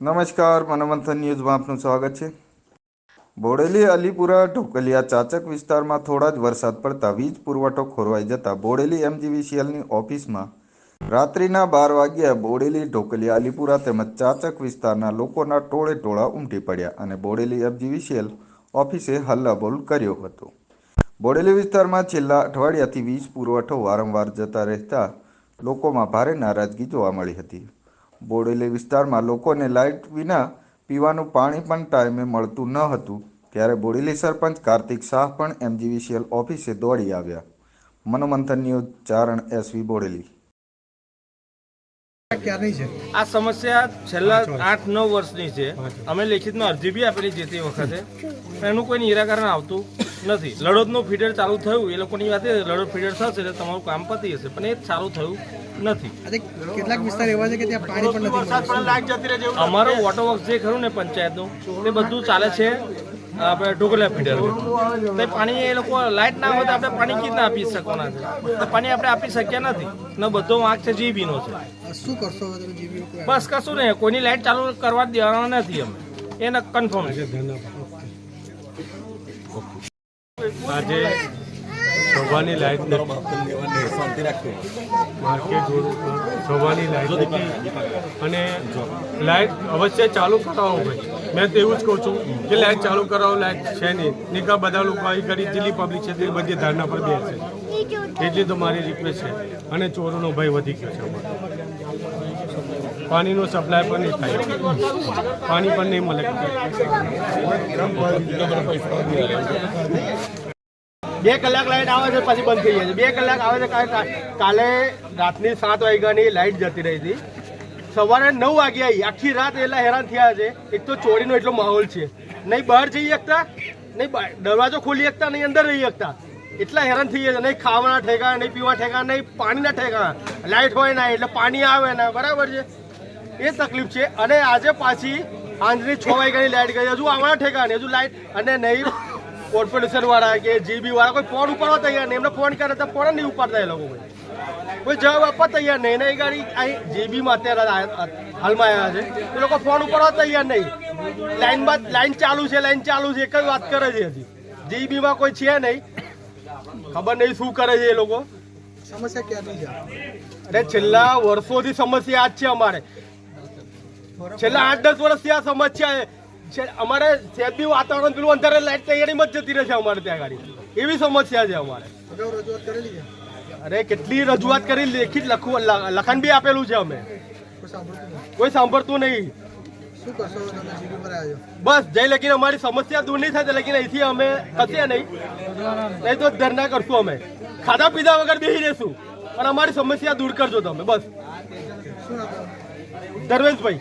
નમસ્કાર, મનોમંથન ન્યૂઝમાં આપનું સ્વાગત છે. બોડેલી, અલીપુરા, ઢોકલિયા, ચાચક વિસ્તારમાં થોડા જ વરસાદ પડતા વીજ પુરવઠો ખોરવાઈ જતા બોડેલી એમજીવીસીએલની ઓફિસમાં રાત્રિના બાર વાગ્યા બોડેલી, ઢોકલિયા, અલીપુરા તેમજ ચાચક વિસ્તારના લોકોના ટોળે ટોળા ઉમટી પડ્યા અને બોડેલી એમજીવીસીએલ ઓફિસે હલ્લાબોલ કર્યો હતો. બોડેલી વિસ્તારમાં છેલ્લા અઠવાડિયાથી વીજ પુરવઠો વારંવાર જતા રહેતા લોકોમાં ભારે નારાજગી જોવા મળી હતી. બોડેલી વિસ્તારમાં લોકોને લાઇટ વિના પીવાનું પાણી પણ ટાઈમે મળતું ન હતું, ત્યારે બોડેલી સરપંચ કાર્તિક શાહ પણ એમજીવીસીએલ ઓફિસે દોડી આવ્યા. Manomanthan news Charan SV Bodeli. આ સમસ્યા છેલ્લા આઠ નવ વર્ષની છે. અમે લેખિતમાં અરજી બી આપેલી છે તે વખતે. એનું કોઈ નિરાકરણ આવતું નથી. લડતનું ફીડર ચાલુ થયું. એ લોકોની વાત એ લડત ફીડર થશે એટલે તમારું કામ પતી હશે પણ એ ચાલુ થયું નથી. કેટલાક વિસ્તાર એવા છે કે ત્યાં પાણી પણ નથી અમારો વોટર વર્ક જે ખરું ને પંચાયતનું તે બધું ચાલે છે. આપણે ઢોકળા ફીડર તો પાણી એ લોકો લાઇટ ના હોય તો આપણે પાણી રીતના આપી શકવાના છે? તો પાણી આપણે આપી શક્યા નથી. ને બધો વાંક છે જીબીનો છે. શું કરશો? બસ કશું નહીં કોઈની લાઈટ ચાલુ કરવા જ દેવાના નથી અમે. એને કન્ફર્મ છે. આજે સવારની લાઈટ માર્કેટ સવારની લાઈટ અને લાઈટ અવશ્ય ચાલુ કરાવો ભાઈ મેં તો એવું જ કહું છું કે લાઈટ ચાલુ કરાવો, લાઈટ છે નહીં. નીકળ બધા લોકો આવી કરી જેટલી પબ્લિક છે તે બધી ધારણા પર બેસે એટલી તો મારી રિક્વેસ્ટ છે. અને ચોરોનો ભય વધી ગયો છે પાણીનો સપ્લાય પણ નહીં થાય. પાણી પણ નહીં મળે. બે કલાક લાઈટ આવે છે, પછી બંધ થઈ જાય છે. બે કલાક આવે છે, કાલે રાતની સાત વાગ્યાની લાઇટ જતી રહી હતી. સવારે નવ વાગે આવી આખી રાત એટલા હેરાન થયા છે. એક તો ચોરીનો એટલો માહોલ છે. નહીં બહાર જઈ શકતા, નહીં દરવાજો ખોલી શકતા, નહીં અંદર રહી શકતા. એટલા હેરાન થઈ ગયા છે. નહીં ખાવાના ઠેકા નહીં પીવા ઠેકા નહીં પાણીના ઠેકા લાઈટ હોય ના, એટલે પાણી આવે ના, બરાબર છે. એ તકલીફ છે. અને આજે પાછી સાંજની છ વાગ્યાની લાઈટ ગઈ. હજુ આવવાના ઠેકાણે હજુ લાઇટ અને નહીં કોર્પોરેશન વાળા કે જીબી વાળા કોઈ ફોન ઉપાડવા તૈયાર નહીં. એમને ફોન કરે તો ફોન નહીં ઉપાડતા એ લોકો કોઈ. કોઈ જવાબ આપવા તૈયાર નહીં. ને એ ગાડી અહીં જીબીમાં અત્યારે હાલમાં આવ્યા છે. એ લોકો ફોન ઉપર તૈયાર નહીં. લાઈનમાં લાઈન ચાલુ છે લાઈન ચાલુ છે. એક જ વાત કરે છે હજી. જેબીમાં કોઈ છે નહીં. ખબર નહીં શું કરે છે એ લોકો. સમસ્યા ક્યાંથી છે? અરે છેલ્લા વર્ષોથી સમસ્યા આ જ છે અમારે. છેલ્લા આઠ દસ વર્ષથી આ સમસ્યા છે. અમારે સેબી વાતાવરણ પેલું અંધારે લાઈટ તૈયારીમાં જ જતી રહે છે અમારે ત્યાં ગાડી. એવી સમસ્યા છે અમારે. અરે, કેટલી રજૂઆત કરી, લેખિત લખવું, લ- લખાણ બી આપેલું છે અમે. કોઈ સાંભળતું નહીં. બસ જઈ લગીને, અમારી સમસ્યા દૂર નહીં થાય લગીને અહીંથી અમે થશે નહીં. નહીં તો ધરના કરશું અમે. ખાધા પીધા વગર બેસી રહેશું. પણ અમારી સમસ્યા દૂર કરજો તમે, બસ? ધર્મેશભાઈ.